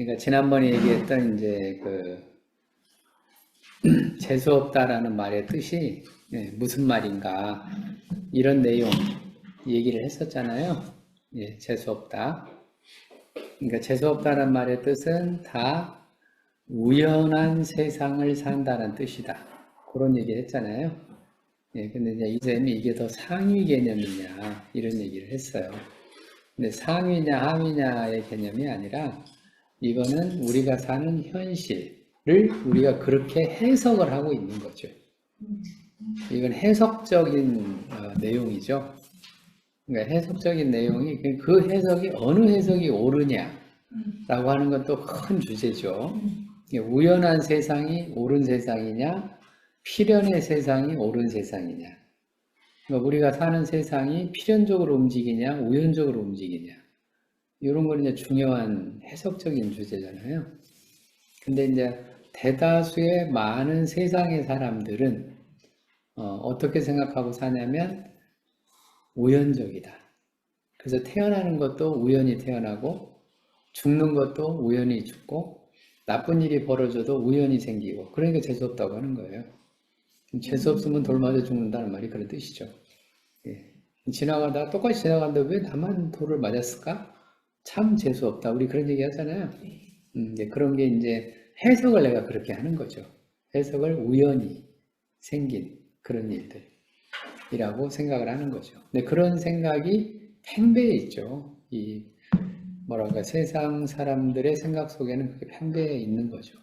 그러니까 지난번에 얘기했던 이제 그 재수 없다라는 말의 뜻이 예, 무슨 말인가 이런 내용 얘기를 했었잖아요. 예, 재수 없다. 그러니까 재수 없다는 말의 뜻은 다 우연한 세상을 산다는 뜻이다. 그런 얘기 했잖아요. 예, 근데 이제 이쌤이 이게 더 상위 개념이냐 이런 얘기를 했어요. 근데 상위냐 하위냐의 개념이 아니라 이거는 우리가 사는 현실을 우리가 그렇게 해석을 하고 있는 거죠. 이건 해석적인 어, 내용이죠. 그러니까 해석적인 내용이 그- 그 해석이 어느 해석이 옳으냐라고 하는 건 또 큰 주제죠. 우연한 세상이 옳은 세상이냐, 필연의 세상이 옳은 세상이냐. 그러니까 우리가 사는 세상이 필연적으로 움직이냐, 우연적으로 움직이냐. 이런 건 이제 중요한 해석적인 주제잖아요. 근데 이제 대다수의 많은 세상의 사람들은 어, 떻게 생각하고 사냐면 우연적이다. 그래서 태어나는 것도 우연히 태어나고 죽는 것도 우연히 죽고 나쁜 일이 벌어져도 우연히 생기고 그러니까 재수 없다고 하는 거예요. 재수 없으면 돌 맞아 죽는다는 말이 그런 뜻이죠. 예. 지나가다 똑같이 지나가는데 왜 나만 돌을 맞았을까? 참 재수 없다. 우리 그런 얘기 하잖아요. 음, 이제 그런 게 이제 해석을 내가 그렇게 하는 거죠. 해석을 우연히 생긴 그런 일들이라고 생각을 하는 거죠. 근데 그런 생각이 팽배해 있죠. 이 뭐랄까 세상 사람들의 생각 속에는 그게 팽배해 있는 거죠.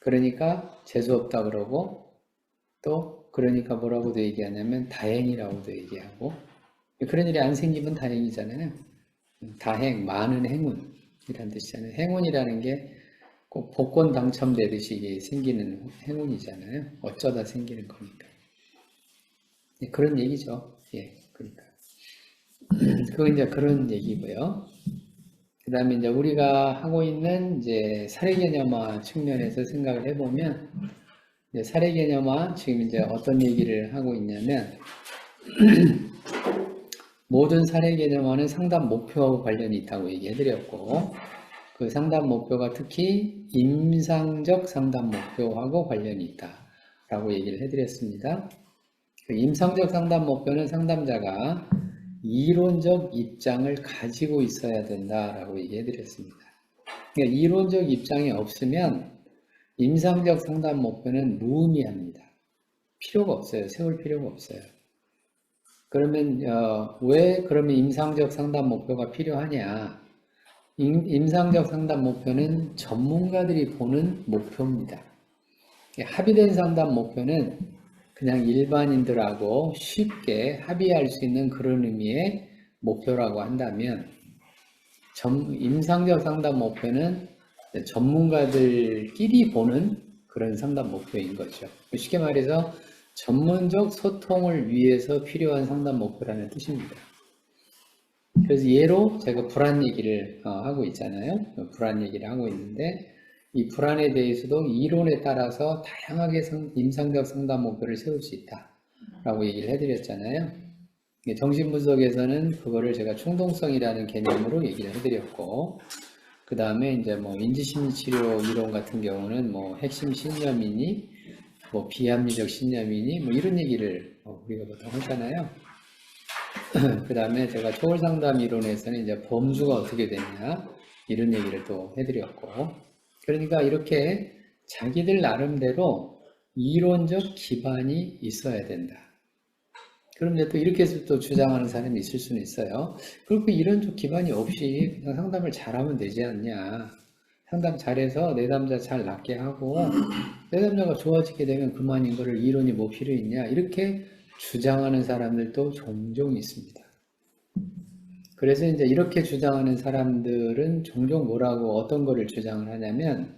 그러니까 재수 없다 그러고 또 그러니까 뭐라고도 얘기하냐면 다행이라고도 얘기하고 그런 일이 안 생기면 다행이잖아요. 다행, 많은 행운이라는 뜻이잖아요. 행운이라는 게 꼭 복권 당첨되듯이 생기는 행운이잖아요. 어쩌다 생기는 거니까. 예, 그런 얘기죠. 예, 그러니까. 그건 이제 그런 얘기고요. 그 다음에 이제 우리가 하고 있는 이제 사례 개념화 측면에서 생각을 해보면, 이제 사례 개념화 지금 이제 어떤 얘기를 하고 있냐면, 모든 사례 개념화는 상담 목표하고 관련이 있다고 얘기해드렸고, 그 상담 목표가 특히 임상적 상담 목표하고 관련이 있다라고 얘기를 해드렸습니다. 그 임상적 상담 목표는 상담자가 이론적 입장을 가지고 있어야 된다라고 얘기해드렸습니다. 그러니까 이론적 입장이 없으면 임상적 상담 목표는 무의미합니다. 필요가 없어요. 세울 필요가 없어요. 그러면 어, 왜 그러면 임상적 상담 목표가 필요하냐? 임, 임상적 상담 목표는 전문가들이 보는 목표입니다. 합의된 상담 목표는 그냥 일반인들하고 쉽게 합의할 수 있는 그런 의미의 목표라고 한다면 전, 임상적 상담 목표는 전문가들끼리 보는 그런 상담 목표인 거죠. 쉽게 말해서 전문적 소통을 위해서 필요한 상담 목표라는 뜻입니다. 그래서 예로 제가 불안 얘기를 어, 하고 있잖아요. 불안 얘기를 하고 있는데 이 불안에 대해서도 이론에 따라서 다양하게 상- 임상적 상담 목표를 세울 수 있다라고 얘기를 해드렸잖아요. 이게 정신분석에서는 그거를 제가 충동성이라는 개념으로 얘기를 해드렸고, 그 다음에 이제 뭐 인지심리치료 이론 같은 경우는 뭐 핵심 신념이니, 뭐 비합리적 신념이니, 뭐 이런 얘기를 어, 우리가 보통 하잖아요. 그 다음에 제가 초월상담 이론에서는 이제 범주가 어떻게 되냐, 이런 얘기를 또 해드렸고, 그러니까 이렇게 자기들 나름대로 이론적 기반이 있어야 된다. 그런데 또 이렇게 해서 또 주장하는 사람이 있을 수는 있어요. 그렇게 이론적 기반이 없이 그냥 상담을 잘하면 되지 않냐. 상담 잘해서 내담자 잘 낫게 하고 내담자가 좋아지게 되면 그만인 거를 이론이 뭐 필요 있냐. 이렇게 주장하는 사람들도 종종 있습니다. 그래서 이제 이렇게 주장하는 사람들은 종종 뭐라고 어떤 거를 주장을 하냐면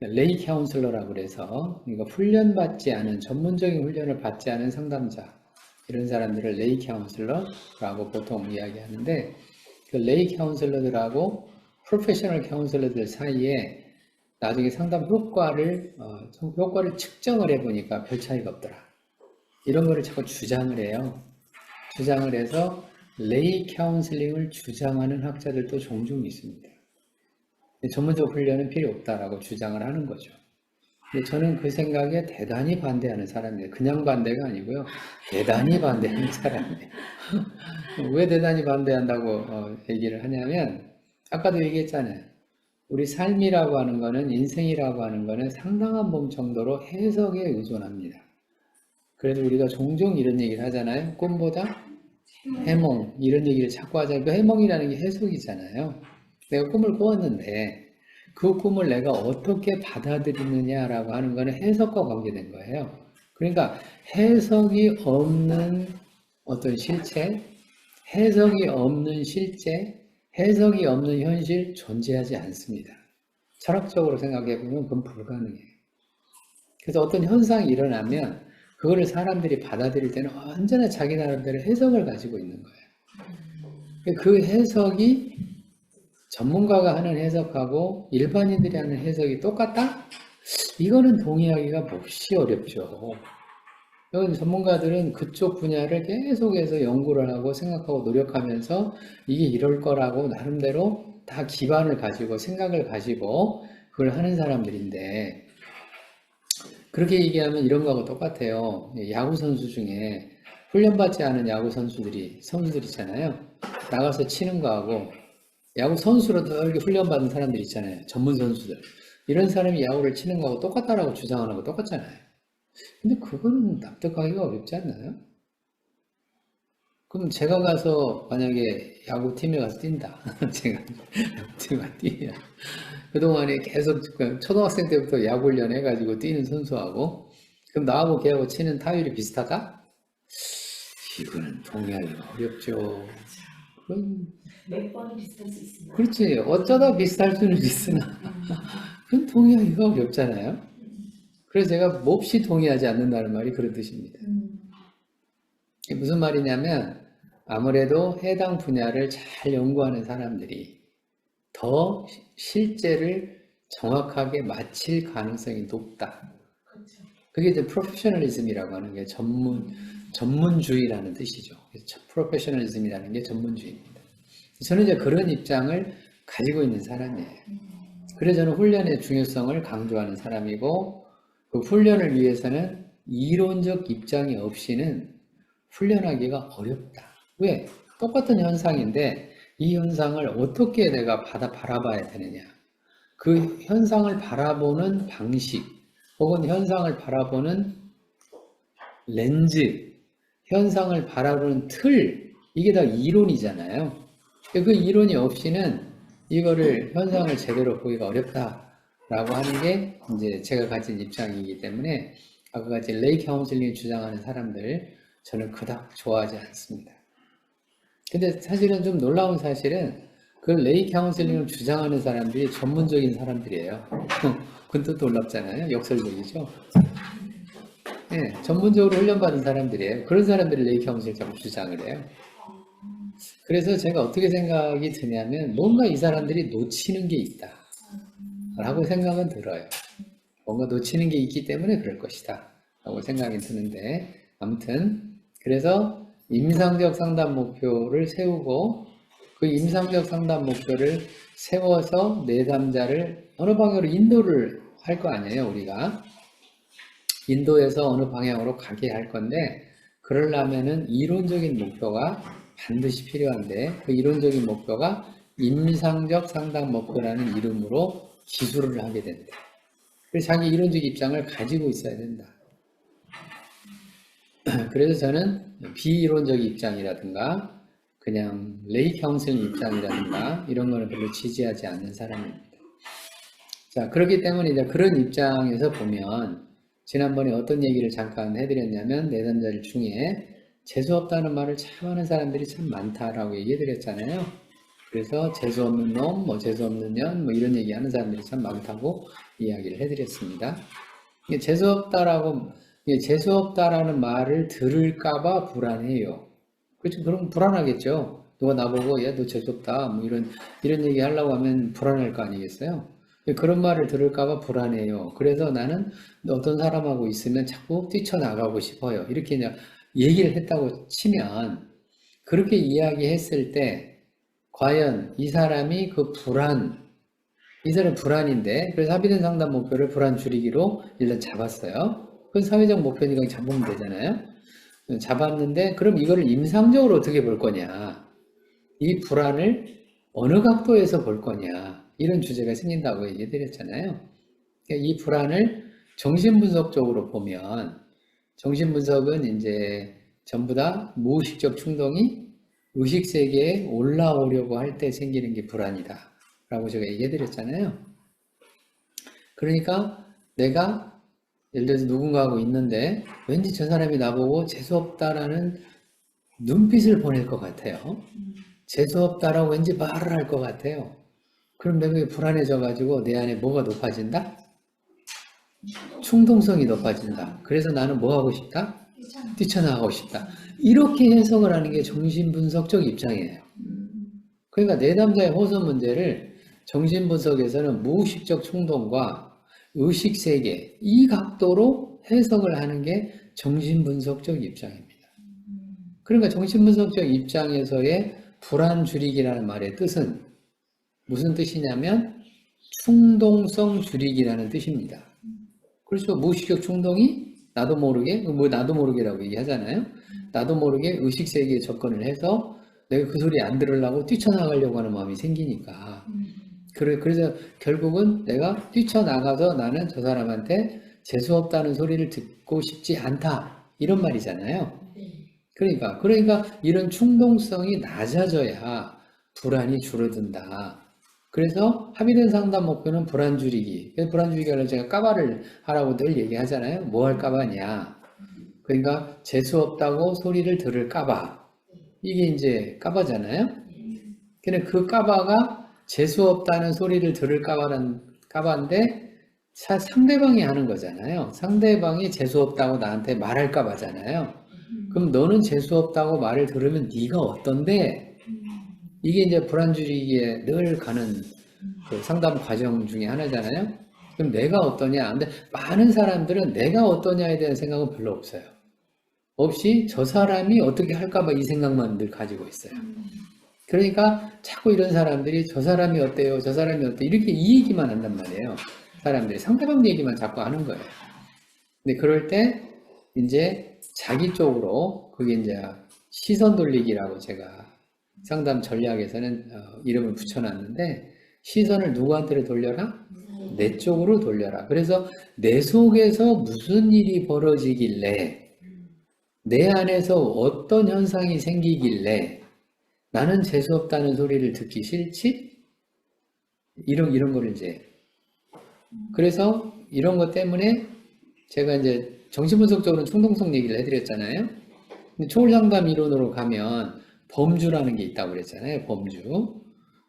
레이 카운슬러라고 그래서 그러니까 훈련받지 않은 전문적인 훈련을 받지 않은 상담자 이런 사람들을 레이 카운슬러라고 보통 이야기하는데 그 레이 카운슬러들하고 프로페셔널 카운슬러들 사이에 나중에 상담 효과를 어, 효과를 측정을 해보니까 별 차이가 없더라. 이런 거를 자꾸 주장을 해요. 주장을 해서 레이 카운슬링을 주장하는 학자들도 종종 있습니다. 전문적 훈련은 필요 없다라고 주장을 하는 거죠. 근데 저는 그 생각에 대단히 반대하는 사람이에요. 그냥 반대가 아니고요. 대단히 반대하는 사람이에요. 왜 대단히 반대한다고 어, 얘기를 하냐면 아까도 얘기했잖아요. 우리 삶이라고 하는 거는 인생이라고 하는 거는 상당한 범 정도로 해석에 의존합니다. 그래서 우리가 종종 이런 얘기를 하잖아요. 꿈보다 해몽 이런 얘기를 자꾸 하잖아요. 그 해몽이라는 게 해석이잖아요. 내가 꿈을 꾸었는데 그 꿈을 내가 어떻게 받아들이느냐라고 하는 거는 해석과 관계된 거예요. 그러니까 해석이 없는 어떤 실체, 해석이 없는 실제, 해석이 없는 현실 존재하지 않습니다. 철학적으로 생각해 보면 그건 불가능해요. 그래서 어떤 현상이 일어나면 그거를 사람들이 받아들일 때는 언제나 자기 나름대로 해석을 가지고 있는 거예요. 그 해석이 전문가가 하는 해석하고 일반인들이 하는 해석이 똑같다? 이거는 동의하기가 몹시 어렵죠. 여기 전문가들은 그쪽 분야를 계속해서 연구를 하고 생각하고 노력하면서 이게 이럴 거라고 나름대로 다 기반을 가지고 생각을 가지고 그걸 하는 사람들인데 그렇게 얘기하면 이런 거하고 똑같아요. 야구 선수 중에 훈련받지 않은 야구 선수들이 선수들 있잖아요. 나가서 치는 거하고 야구 선수로도 이렇게 훈련받은 사람들 있잖아요. 전문 선수들. 이런 사람이 야구를 치는 거하고 똑같다라고 주장하는 거 똑같잖아요. 근데 그거는 납득하기가 어렵지 않나요? 그럼 제가 가서 만약에 야구팀에 가서 뛴다. 제가 야구팀에 가서 뛰면 그동안에 계속 초등학생 때부터 야구 훈련 해가지고 뛰는 선수하고 그럼 나하고 걔하고 치는 타율이 비슷하다? 이거는 동의하기가 어렵죠. 그럼 몇 번은 비슷할 수 있습니다. 그렇지. 어쩌다 비슷할 수는 있으나 그건 동의하기가 어렵잖아요. 그래서 제가 몹시 동의하지 않는다는 말이 그런 뜻입니다. 음, 무슨 말이냐면 아무래도 해당 분야를 잘 연구하는 사람들이 더 시- 실제를 정확하게 맞힐 가능성이 높다. 그렇죠. 그게 이제 프로페셔널리즘이라고 하는 게 전문 전문주의라는 뜻이죠. 프로페셔널리즘이라는 게 전문주의입니다. 저는 이제 그런 입장을 가지고 있는 사람이에요. 그래서 저는 훈련의 중요성을 강조하는 사람이고 그 훈련을 위해서는 이론적 입장이 없이는 훈련하기가 어렵다. 왜? 똑같은 현상인데 이 현상을 어떻게 내가 받아 바라봐야 되느냐. 그 현상을 바라보는 방식 혹은 현상을 바라보는 렌즈, 현상을 바라보는 틀, 이게 다 이론이잖아요. 그 이론이 없이는 이거를 현상을 제대로 보기가 어렵다 라고 하는 게 이제 제가 가진 입장이기 때문에 아까 같이 레이 카운슬링 주장하는 사람들 저는 그닥 좋아하지 않습니다. 근데 사실은 좀 놀라운 사실은 그 레이 카운슬링을 주장하는 사람들이 전문적인 사람들이에요. 그건 또 놀랍잖아요. 역설적이죠. 네, 전문적으로 훈련받은 사람들이에요. 그런 사람들이 레이 카운슬링 자꾸 주장을 해요. 그래서 제가 어떻게 생각이 드냐면 뭔가 이 사람들이 놓치는 게 있다. 라고 생각은 들어요. 뭔가 놓치는 게 있기 때문에 그럴 것이다. 라고 생각이 드는데 아무튼 그래서 임상적 상담 목표를 세우고 그 임상적 상담 목표를 세워서 내담자를 어느 방향으로 인도를 할 거 아니에요 우리가 인도에서 어느 방향으로 가게 할 건데 그러려면은 이론적인 목표가 반드시 필요한데 그 이론적인 목표가 임상적 상담 목표라는 이름으로 기술을 하게 된다. 그래서 자기 이론적 입장을 가지고 있어야 된다. 그래서 저는 비이론적 입장이라든가 그냥 레이 카운슬링 입장이라든가 이런 거는 별로 지지하지 않는 사람입니다. 자, 그렇기 때문에 이제 그런 입장에서 보면 지난번에 어떤 얘기를 잠깐 해드렸냐면 내담자들 중에 재수 없다는 말을 참 하는 사람들이 참 많다라고 얘기해드렸잖아요. 그래서 재수 없는 놈, 뭐 재수 없는 년, 뭐 이런 얘기 하는 사람들이 참 많다고 이야기를 해드렸습니다. 재수 없다라고 재수 없다라는 말을 들을까봐 불안해요. 그렇죠? 그럼 불안하겠죠. 누가 나보고 야 너 재수 없다, 뭐 이런 이런 얘기 하려고 하면 불안할 거 아니겠어요? 그런 말을 들을까봐 불안해요. 그래서 나는 어떤 사람하고 있으면 자꾸 뛰쳐나가고 싶어요. 이렇게 얘기를 했다고 치면 그렇게 이야기했을 때 과연 이 사람이 그 불안 이 사람 불안인데 그래서 합의된 상담 목표를 불안 줄이기로 일단 잡았어요. 그건 사회적 목표니까 잡으면 되잖아요. 잡았는데 그럼 이거를 임상적으로 어떻게 볼 거냐? 이 불안을 어느 각도에서 볼 거냐? 이런 주제가 생긴다고 얘기 드렸잖아요. 그러니까 이 불안을 정신분석적으로 보면 정신분석은 이제 전부 다 무의식적 충동이 의식 세계에 올라오려고 할 때 생기는 게 불안이다. 라고 제가 얘기해 드렸잖아요. 그러니까 내가 예를 들어서 누군가하고 있는데 왠지 저 사람이 나보고 재수없다라는 눈빛을 보낼 것 같아요. 재수없다라고 왠지 말을 할 것 같아요. 그럼 내가 불안해져 가지고 내 안에 뭐가 높아진다? 충동성이 높아진다. 그래서 나는 뭐 하고 싶다? 뛰쳐나가고 싶다. 이렇게 해석을 하는 게 정신분석적 입장이에요. 그러니까 내담자의 호소 문제를 정신분석에서는 무의식적 충동과 의식세계 이 각도로 해석을 하는 게 정신분석적 입장입니다. 그러니까 정신분석적 입장에서의 불안 줄이기라는 말의 뜻은 무슨 뜻이냐면 충동성 줄이기라는 뜻입니다. 그래서 무의식적 충동이 나도 모르게 뭐 나도 모르게라고 얘기하잖아요. 나도 모르게 의식 세계에 접근을 해서 내가 그 소리 안 들으려고 뛰쳐나가려고 하는 마음이 생기니까 그래 그래서 결국은 내가 뛰쳐나가서 나는 저 사람한테 재수 없다는 소리를 듣고 싶지 않다 이런 말이잖아요. 그러니까 그러니까 이런 충동성이 낮아져야 불안이 줄어든다. 그래서 합의된 상담 목표는 불안 줄이기. 그래서 불안 줄이기를 제가 까바를 하라고 늘 얘기하잖아요. 뭐 할 까바냐. 그러니까 재수 없다고 소리를 들을 까바. 이게 이제 까바잖아요. 근데 그 까바가 재수 없다는 소리를 들을 까바는 까바인데 사- 상대방이 하는 거잖아요. 상대방이 재수 없다고 나한테 말할 까바잖아요. 그럼 너는 재수 없다고 말을 들으면 네가 어떤데? 이게 이제 불안주의에 늘 가는 그 상담 과정 중에 하나잖아요. 그럼 내가 어떠냐? 근데 많은 사람들은 내가 어떠냐에 대한 생각은 별로 없어요. 없이 저 사람이 어떻게 할까봐 이 생각만 늘 가지고 있어요. 그러니까 자꾸 이런 사람들이 저 사람이 어때요? 저 사람이 어때? 이렇게 이 얘기만 한단 말이에요. 사람들이 상대방 얘기만 자꾸 하는 거예요. 근데 그럴 때 이제 자기 쪽으로 그게 이제 시선 돌리기라고 제가 상담 전략에서는 어, 이름을 붙여놨는데 시선을 누구한테로 돌려라? 내 쪽으로 돌려라. 그래서 내 속에서 무슨 일이 벌어지길래 내 안에서 어떤 현상이 생기길래 나는 재수없다는 소리를 듣기 싫지? 이런 이런 거를 이제 그래서 이런 것 때문에 제가 이제 정신분석적으로 충동성 얘기를 해드렸잖아요. 근데 초월상담 이론으로 가면 범주라는 게 있다고 그랬잖아요. 범주.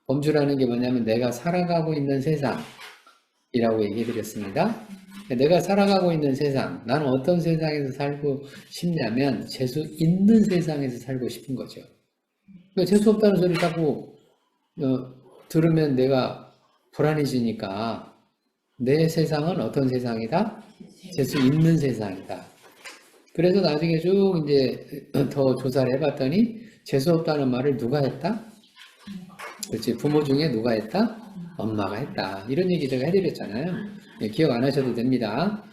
범주라는 게 뭐냐면 내가 살아가고 있는 세상이라고 얘기해 드렸습니다. 내가 살아가고 있는 세상, 나는 어떤 세상에서 살고 싶냐면 재수 있는 세상에서 살고 싶은 거죠. 그러니까 재수 없다는 소리 자꾸 어, 들으면 내가 불안해지니까 내 세상은 어떤 세상이다? 재수 있는 세상이다. 그래서 나중에 쭉 이제 더 조사를 해봤더니 재수 없다는 말을 누가 했다? 그렇지 부모 중에 누가 했다? 엄마가 했다. 이런 얘기 제가 해드렸잖아요. 예, 기억 안 하셔도 됩니다.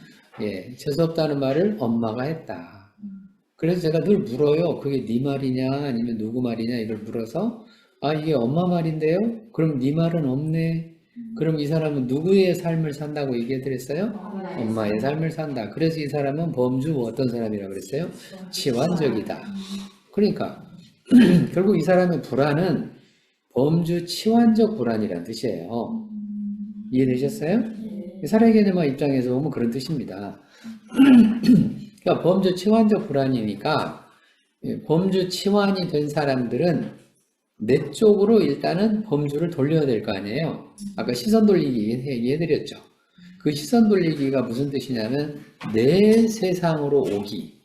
예, 재수 없다는 말을 엄마가 했다. 그래서 제가 늘 물어요. 그게 네 말이냐 아니면 누구 말이냐 이걸 물어서 아 이게 엄마 말인데요? 그럼 네 말은 없네. 그럼 이 사람은 누구의 삶을 산다고 얘기해 드렸어요? 엄마의 삶을 산다. 그래서 이 사람은 범주 어떤 사람이라고 그랬어요? 치완적이다. 그러니까 결국 이 사람의 불안은 범주 치완적 불안이라는 뜻이에요. 이해되셨어요? 사례 개념화 입장에서 보면 그런 뜻입니다. 그러니까 범주 치완적 불안이니까 예, 범주 치완이 된 사람들은 내 쪽으로 일단은 범주를 돌려야 될 거 아니에요. 아까 시선 돌리기 얘기해드렸죠. 그 시선 돌리기가 무슨 뜻이냐면 내 세상으로 오기.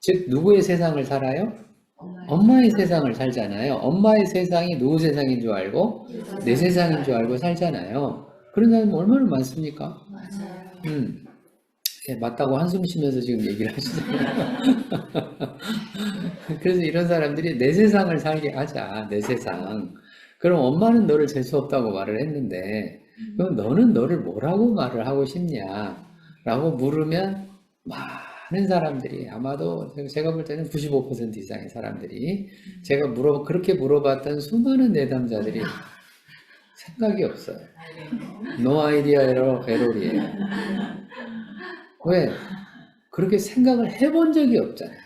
즉 누구의 세상을 살아요? 엄마의 세상을 살잖아요. 엄마의 세상이 누구 세상인 줄 알고 내 세상인 줄 알고 살잖아요. 그런 사람이 얼마나 많습니까? 맞아요. 음, 예, 맞다고 한숨 쉬면서 지금 얘기를 하시잖아요. 그래서 이런 사람들이 내 세상을 살게 하자, 내 세상. 그럼 엄마는 너를 재수 없다고 말을 했는데, 그럼 너는 너를 뭐라고 말을 하고 싶냐? 라고 물으면 많은 사람들이 아마도 제가 볼 때는 95% 이상의 사람들이 제가 물어 그렇게 물어봤던 수많은 내담자들이 생각이 없어요. 노 아이디어 에러 에러리에요. 왜? 그렇게 생각을 해본 적이 없잖아요.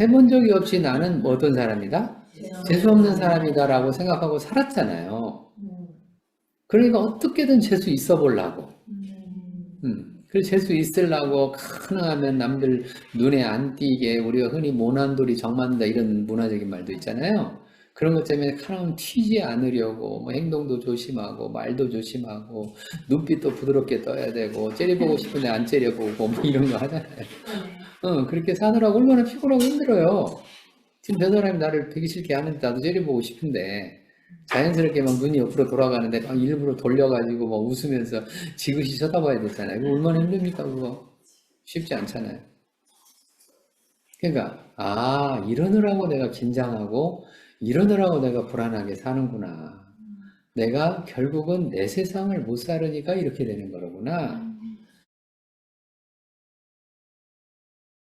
해본 적이 없이 나는 어떤 사람이다? 재수 없는 사람이다 라고 생각하고 살았잖아요. 음. 그러니까 어떻게든 재수 있어 보려고. 음. 재수 있으려고 가능하면 남들 눈에 안 띄게 우리가 흔히 모난돌이 정만다 이런 문화적인 말도 있잖아요. 그런 것 때문에 가능하면 튀지 않으려고 뭐 행동도 조심하고 말도 조심하고 눈빛도 부드럽게 떠야 되고 째려보고 싶은데 안 째려보고 뭐 이런 거 하잖아요. 네. 어, 그렇게 사느라고 얼마나 피곤하고 힘들어요. 지금 저 사람이 나를 되게 싫게 하는데 나도 째려보고 싶은데 자연스럽게 막 눈이 옆으로 돌아가는데 막 일부러 돌려가지고 막 웃으면서 지그시 쳐다봐야 되잖아요. 그거 얼마나 힘듭니까, 그거? 쉽지 않잖아요. 그러니까, 아, 이러느라고 내가 긴장하고, 이러느라고 내가 불안하게 사는구나. 내가 결국은 내 세상을 못 살으니까 이렇게 되는 거로구나.